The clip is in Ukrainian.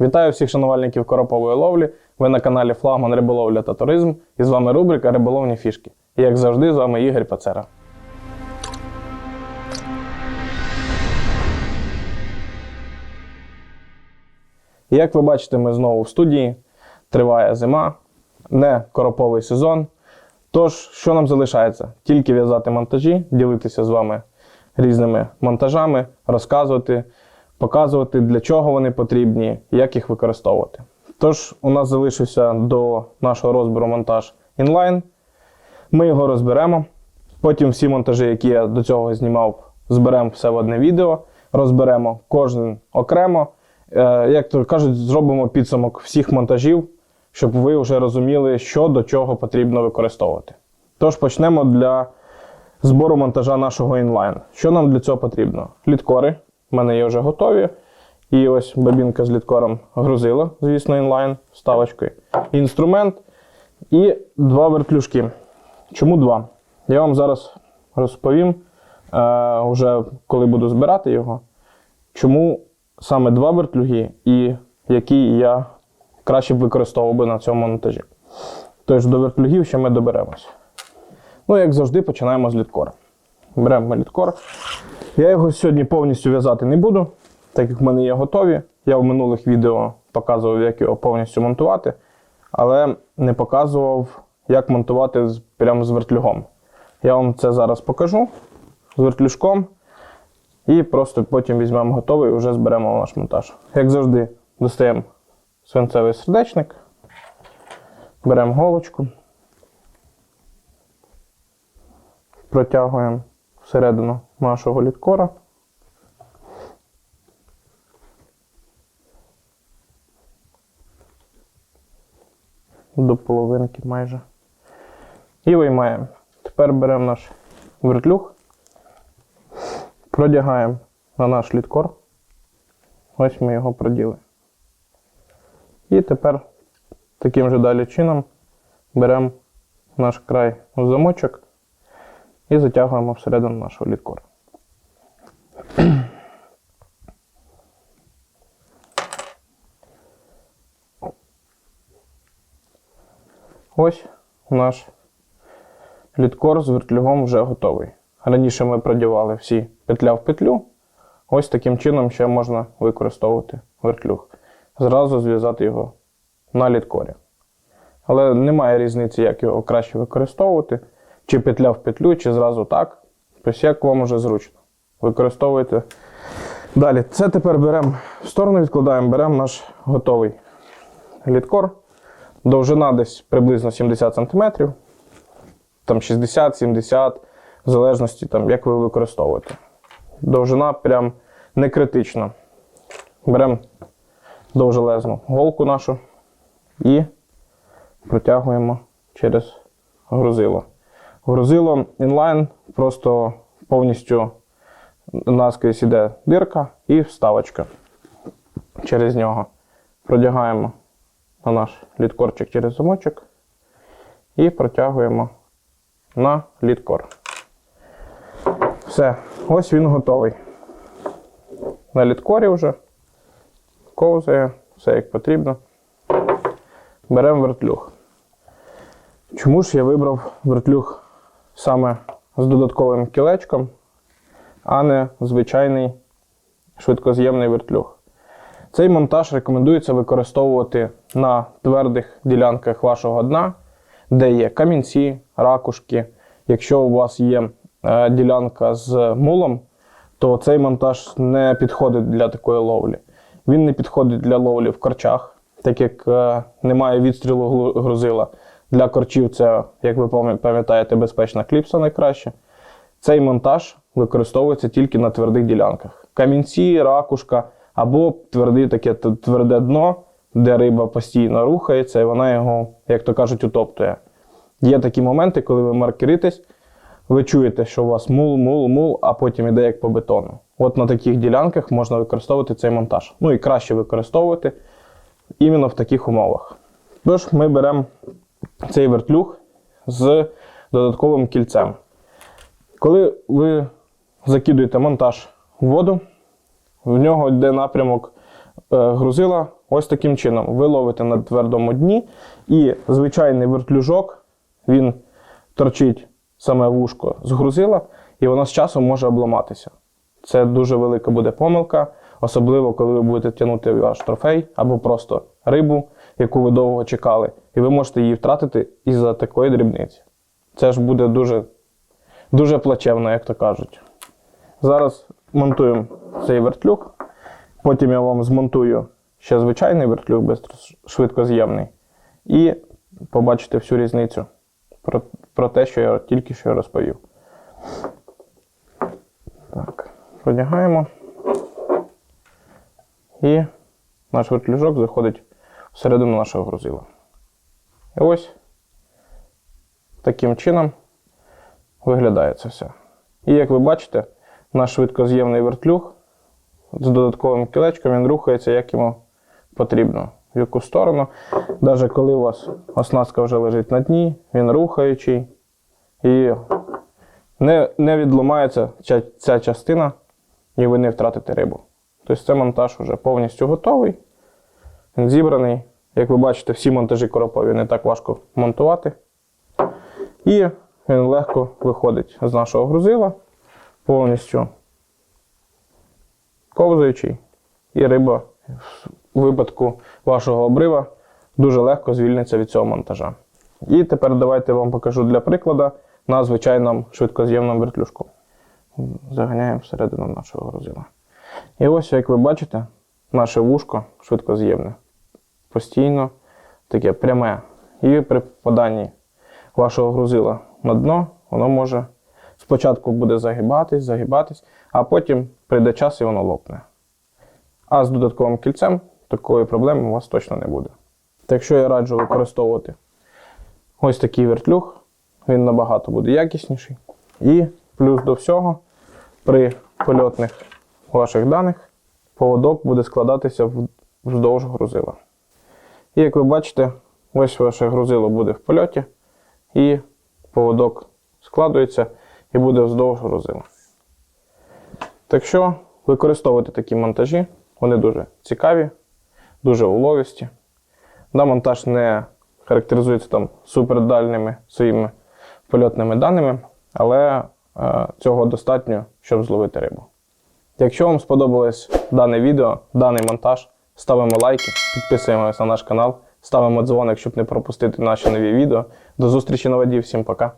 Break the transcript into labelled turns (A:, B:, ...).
A: Вітаю всіх шанувальників коропової ловлі. Ви на каналі Флагман Риболовля та Туризм. І з вами рубрика Риболовні фішки. І як завжди, з вами Ігор Пацера. Як ви бачите, ми знову в студії. Триває зима, не короповий сезон. Тож, що нам залишається? Тільки в'язати монтажі, ділитися з вами різними монтажами, розказувати, показувати, для чого вони потрібні, як їх використовувати. Тож, у нас залишився до нашого розбору монтаж інлайн. Ми його розберемо. Потім всі монтажі, які я до цього знімав, зберемо все в одне відео, розберемо кожен окремо. Е, Як то кажуть, зробимо підсумок всіх монтажів, щоб ви вже розуміли, що до чого потрібно використовувати. Тож почнемо для збору монтажа нашого інлайн. Що нам для цього потрібно? Літкори. У мене є вже готові. І ось бабінка з літкором грузила, звісно, інлайн вставочкою. Інструмент і два вертлюжки. Чому два? Я вам зараз розповім, е, уже коли буду збирати його, чому саме два вертлюги і які я краще використовував би на цьому монтажі. Тож до вертлюгів ще ми доберемось. Ну, як завжди, починаємо з літкора. Беремо літкор. Я його сьогодні повністю в'язати не буду, так як в мене є готові. Я в минулих відео показував, як його повністю монтувати, але не показував, як монтувати прямо з вертлюгом. Я вам це зараз покажу з вертлюжком. І просто потім візьмемо готовий і вже зберемо наш монтаж. Як завжди, достаємо свинцевий сердечник, беремо голочку, протягуємо всередину нашого літкора. До половинки майже. І виймаємо. Тепер беремо наш вертлюг, продягаємо на наш літкор. Ось ми його проділи. І тепер таким же далі чином беремо наш край в замочок і затягуємо всередину нашого літкора. Ось наш літкор з вертлюгом вже готовий. Раніше ми продівали всі петля в петлю. Ось таким чином ще можна використовувати вертлюг. Зразу зв'язати його на літкорі. Але немає різниці, як його краще використовувати. Чи петля в петлю, чи зразу так. Тобто, як вам уже зручно. Використовуйте. Далі, це тепер беремо в сторону, відкладаємо, беремо наш готовий літкор. Довжина десь приблизно 70 см, там 60-70 в залежності, там, як ви використовуєте. Довжина прям не критична. Беремо довжелезну голку нашу і протягуємо через грузило. Грузило інлайн просто повністю наскрізь іде дирка і вставочка через нього. Продягаємо на наш літкорчик через замочок і протягуємо на літкор. Все, ось він готовий. На літкорі вже ковзає, все як потрібно. Беремо вертлюг. Чому ж я вибрав вертлюг саме з додатковим кілечком, а не звичайний швидкоз'ємний вертлюг? Цей монтаж рекомендується використовувати на твердих ділянках вашого дна, де є камінці, ракушки. Якщо у вас є е, ділянка з мулом, то цей монтаж не підходить для такої ловлі. Він не підходить для ловлі в корчах, так як е, немає відстрілу грузила. Для корчів це, як ви пам'ятаєте, безпечна кліпса найкраще. Цей монтаж використовується тільки на твердих ділянках. Камінці, ракушка або тверде таке тверде дно, де риба постійно рухається, і вона його, як то кажуть, утоптує. Є такі моменти, коли ви маркеритесь, ви чуєте, що у вас мул, мул, мул, а потім іде як по бетону. От на таких ділянках можна використовувати цей монтаж. Ну і краще використовувати іменно в таких умовах. Тож ми беремо цей вертлюг з додатковим кільцем. Коли ви закидуєте монтаж в воду, в нього йде напрямок е, грузила ось таким чином. Ви ловите на твердому дні, і звичайний вертлюжок, він торчить саме вушко з грузила, і воно з часом може обламатися. Це дуже велика буде помилка, особливо коли ви будете тягнути ваш трофей або просто рибу, яку ви довго чекали, і ви можете її втратити із-за такої дрібниці. Це ж буде дуже, дуже плачевно, як то кажуть. Зараз монтуємо цей вертлюг. Потім я вам змонтую ще звичайний вертлюг, бистро- швидкоз'ємний. І побачите всю різницю про, про те, що я тільки що розповів. Так, продягаємо. І наш вертлюжок заходить всередину нашого грузила. І ось таким чином виглядає це все. І як ви бачите, наш швидкоз'ємний вертлюг з додатковим кілечком він рухається, як йому потрібно, в яку сторону. Навіть коли у вас оснастка вже лежить на дні, він рухаючий і не, не відламається ця, ця частина, і ви не втратите рибу. Тобто це монтаж вже повністю готовий. Він зібраний. Як ви бачите, всі монтажі коропові не так важко монтувати. І він легко виходить з нашого грузила повністю ковзаючий. І риба в випадку вашого обрива дуже легко звільниться від цього монтажа. І тепер давайте вам покажу для прикладу на звичайному швидкоз'ємному вертлюжку. Заганяємо всередину нашого грузила. І ось, як ви бачите, наше вушко швидкоз'ємне. Постійно таке пряме. І при попаданні вашого грузила на дно, воно може спочатку буде загибатись, загибатись, а потім прийде час і воно лопне. А з додатковим кільцем такої проблеми у вас точно не буде. Так що я раджу використовувати ось такий вертлюг, він набагато буде якісніший. І плюс до всього, при польотних ваших даних поводок буде складатися вздовж грузила. І як ви бачите, ось ваше грузило буде в польоті, і поводок складується і буде вздовж грузила. Так що використовуйте такі монтажі, вони дуже цікаві, дуже уловисті. Да, монтаж не характеризується там супердальними своїми польотними даними, але е, цього достатньо, щоб зловити рибу. Якщо вам сподобалось дане відео, даний монтаж, ставимо лайки, підписуємося на наш канал, ставимо дзвоник, щоб не пропустити наші нові відео. До зустрічі на воді, всім пока!